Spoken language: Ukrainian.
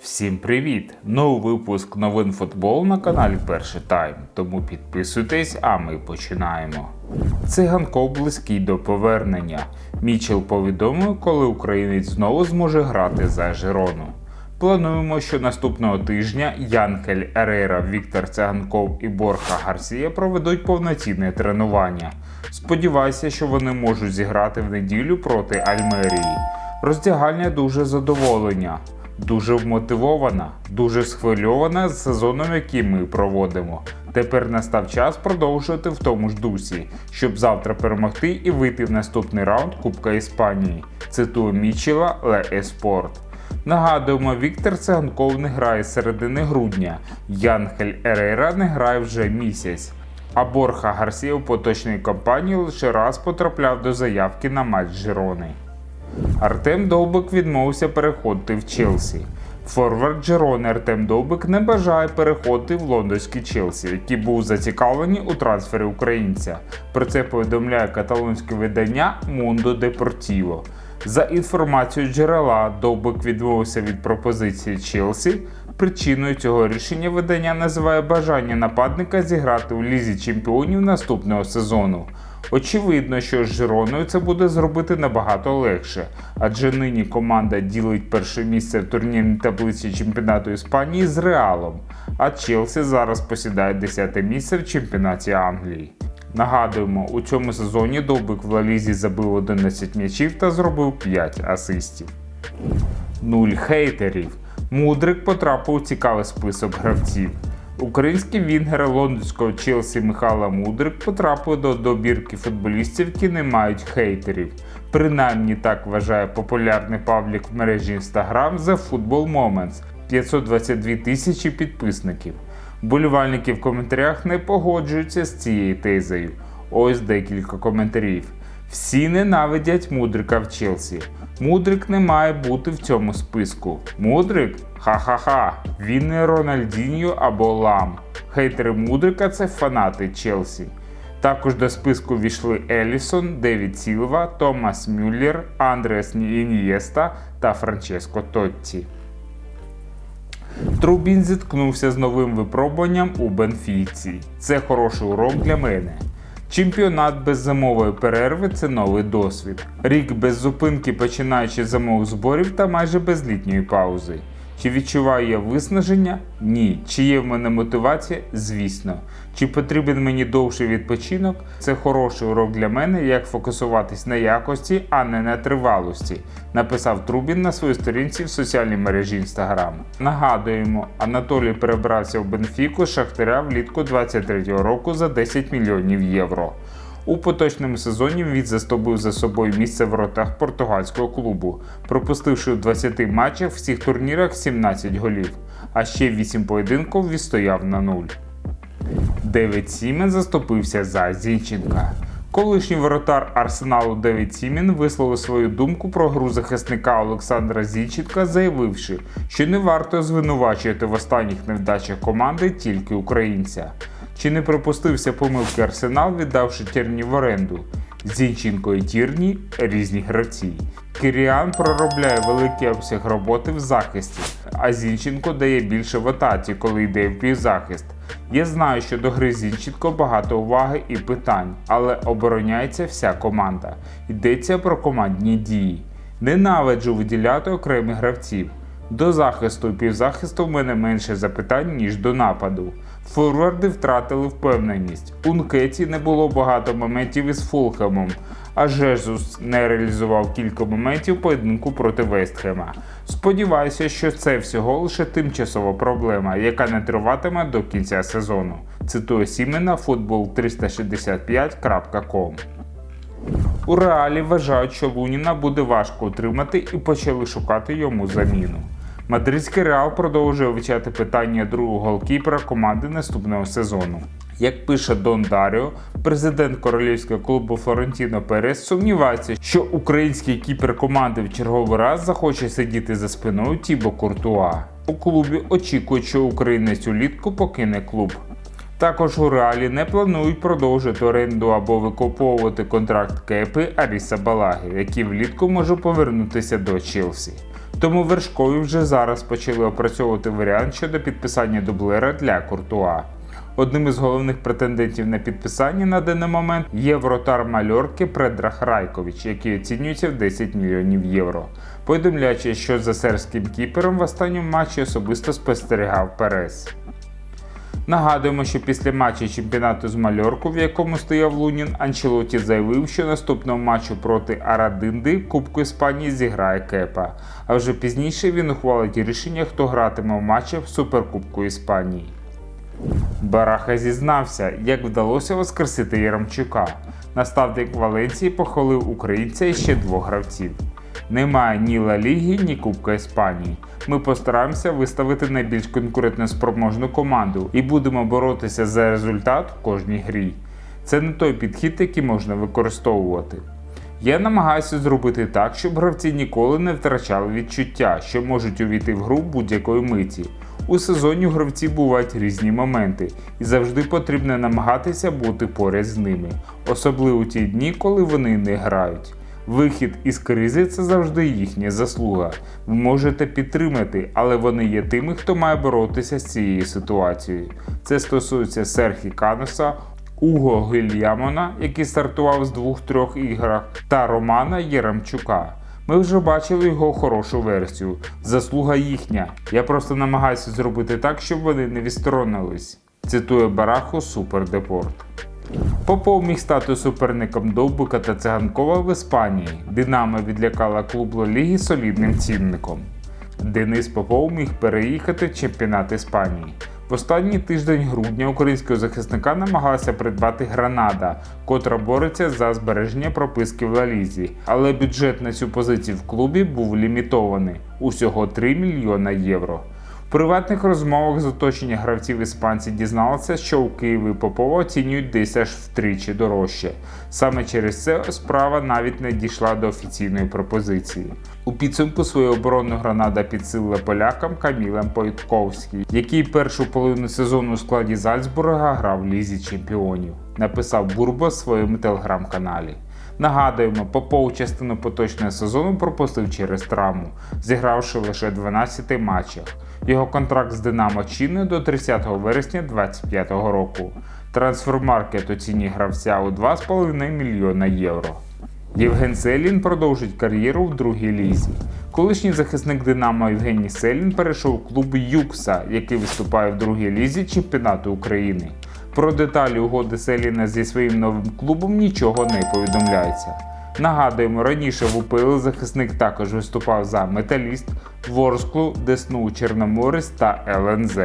Всім привіт! Новий випуск новин футболу на каналі Перший Тайм. Тому підписуйтесь, а ми починаємо. Циганков близький до повернення. Мічел повідомив, коли українець знову зможе грати за Жирону. Плануємо, що наступного тижня Янкель Ерейра, Віктор Циганков і Борха Гарсія проведуть повноцінне тренування. Сподіваюся, що вони можуть зіграти в неділю проти Альмерії. Роздягальня дуже задоволення, дуже вмотивована, дуже схвильована з сезоном, який ми проводимо. Тепер настав час продовжувати в тому ж дусі, щоб завтра перемогти і вийти в наступний раунд Кубка Іспанії. Цитую Мічела Ле Еспорт. Нагадуємо, Віктор Циганков не грає з середини грудня, Янхель Ерейра не грає вже місяць. А Борха Гарсія у поточній кампанії лише раз потрапляв до заявки на матч Жирони. Артем Довбик відмовився переходити в Челсі. Форвард Джерони Артем Довбик не бажає переходити в лондонський Челсі, який був зацікавлений у трансфері українця. Про це повідомляє каталонське видання Mundo Deportivo. За інформацією джерела, Довбик відмовився від пропозиції Челсі. Причиною цього рішення видання називає бажання нападника зіграти у лізі чемпіонів наступного сезону. Очевидно, що з Жироною це буде зробити набагато легше, адже нині команда ділить перше місце в турнірній таблиці чемпіонату Іспанії з Реалом, а Челсі зараз посідає 10 місце в чемпіонаті Англії. Нагадуємо, у цьому сезоні Довбик в Лалізі забив 11 м'ячів та зробив 5 асистів. Нуль хейтерів. Мудрик потрапив у цікавий список гравців. Український вінгер лондонського Челсі Михайла Мудрик потрапив до добірки футболістів, які не мають хейтерів. Принаймні так вважає популярний паблік в мережі Instagram The Football Moments 522 тисячі підписників. Болівальники в коментарях не погоджуються з цією тезою. Ось декілька коментарів. Всі ненавидять Мудрика в Челсі. Мудрик не має бути в цьому списку. Мудрик? Ха-ха-ха. Він не Рональдіньо або Лам. Хейтери Мудрика це фанати Челсі. Також до списку війшли Елісон, Девід Сілва, Томас Мюллер, Андреас Інієста та Франческо Тотті. Трубін зіткнувся з новим випробуванням у Бенфіці. Це хороший урок для мене. Чемпіонат без зимової перерви це новий досвід. Рік без зупинки, починаючи з зимових зборів та майже без літньої паузи. Чи відчуваю я виснаження? Ні. Чи є в мене мотивація? Звісно. Чи потрібен мені довший відпочинок? Це хороший урок для мене, як фокусуватись на якості, а не на тривалості, написав Трубін на своїй сторінці в соціальній мережі Instagram. Нагадуємо, Анатолій перебрався в Бенфіку з Шахтаря влітку 23-го року за 10 мільйонів євро. У поточному сезоні він застовбив за собою місце в ротах португальського клубу, пропустивши у 20 матчах всіх турнірах 17 голів, а ще 8 поєдинків відстояв на нуль. Девід Сімен заступився за Зінченка. Колишній воротар Арсеналу Девід Сімін висловив свою думку про гру захисника Олександра Зінченка, заявивши, що не варто звинувачувати в останніх невдачах команди тільки українця. Чи не припустився помилки Арсенал, віддавши Тірні в оренду? Зінченко і Тірні різні гравці. Кіріан проробляє великий обсяг роботи в захисті, а Зінченко дає більше в атаці, коли йде в півзахист. Я знаю, що до гри Зінченко багато уваги і питань, але обороняється вся команда. Йдеться про командні дії. Ненавиджу виділяти окремих гравців. До захисту і півзахисту в мене менше запитань, ніж до нападу. Форварди втратили впевненість. У Нкеті не було багато моментів із Фулхемом, а Жезус не реалізував кілька моментів поєдинку проти Вестхема. Сподіваюся, що це всього лише тимчасова проблема, яка не триватиме до кінця сезону. Цитує Сімена football365.com. У реалі вважають, що Луніна буде важко утримати і почали шукати йому заміну. Мадридський реал продовжує вивчати питання другого голкіпера команди наступного сезону. Як пише Дон Даріо, президент королівського клубу Флорентіно Перес сумнівається, що український кіпер команди в черговий раз захоче сидіти за спиною Тібо Куртуа. У клубі очікують, що українець улітку покине клуб. Також у реалі не планують продовжити оренду або викуповувати контракт Кепи Аріса Балаги, який влітку може повернутися до Челсі. Тому вершкові вже зараз почали опрацьовувати варіант щодо підписання дублера для Куртуа. Одним із головних претендентів на підписання на даний момент є вратар Мальорки Предрах Райкович, який оцінюється в 10 мільйонів євро. Повідомляючи, що за сербським кіпером в останньому матчі особисто спостерігав Перес. Нагадуємо, що після матчу чемпіонату з Мальорку, в якому стояв Лунін, Анчелоті заявив, що наступного матчу проти Арадинди Кубку Іспанії зіграє Кепа. А вже пізніше він ухвалить рішення, хто гратиме в матчах в Суперкубку Іспанії. Бараха зізнався, як вдалося воскресити Яремчука. Наставник Валенції похвалив українця і ще двох гравців. Немає ні Ла Ліги, ні Кубка Іспанії. Ми постараємося виставити найбільш конкурентноспроможну команду і будемо боротися за результат в кожній грі. Це не той підхід, який можна використовувати. Я намагаюся зробити так, щоб гравці ніколи не втрачали відчуття, що можуть увійти в гру будь-якої миті. У сезоні у гравців бувають різні моменти, і завжди потрібно намагатися бути поряд з ними, особливо ті дні, коли вони не грають. Вихід із кризи це завжди їхня заслуга. Ви можете підтримати, але вони є тими, хто має боротися з цією ситуацією. Це стосується Серхі Каноса, Уго Гільямона, який стартував з двох-трьох іграх, та Романа Єремчука. Ми вже бачили його хорошу версію. Заслуга їхня. Я просто намагаюся зробити так, щоб вони не відсторонились. Цитує Бараху Супердепорт. Попов міг стати суперником Довбика та Циганкова в Іспанії. Динамо відлякала клуб Ла Ліги солідним цінником. Денис Попов міг переїхати в чемпіонат Іспанії. В останній тиждень грудня українського захисника намагалася придбати Гранада, котра бореться за збереження прописки в Лалізі. Але бюджет на цю позицію в клубі був лімітований усього 3 мільйона євро. В приватних розмовах з оточення гравців іспанці дізналися, що у Києві Попова оцінюють десь аж втричі дорожче. Саме через це справа навіть не дійшла до офіційної пропозиції. У підсумку свою оборонну гранада підсилила полякам Камілем Пойтковський, який першу половину сезону у складі Зальцбурга грав в лізі чемпіонів. Написав Бурбо в своєму телеграм-каналі. Нагадуємо, Попов частину поточного сезону пропустив через травму, зігравши лише 12 матчах. Його контракт з Динамо чинний до 30 вересня 2025 року. Трансфермаркет оцінює гравця у 2,5 мільйона євро. Євген Селін продовжить кар'єру в другій лізі. Колишній захисник Динамо Євгеній Селін перейшов у клуб Юкса, який виступає в другій лізі чемпіонату України. Про деталі угоди Селіна зі своїм новим клубом нічого не повідомляється. Нагадуємо, раніше в УПЛ захисник також виступав за Металіст, Ворсклу, Десну Чорноморець та ЛНЗ.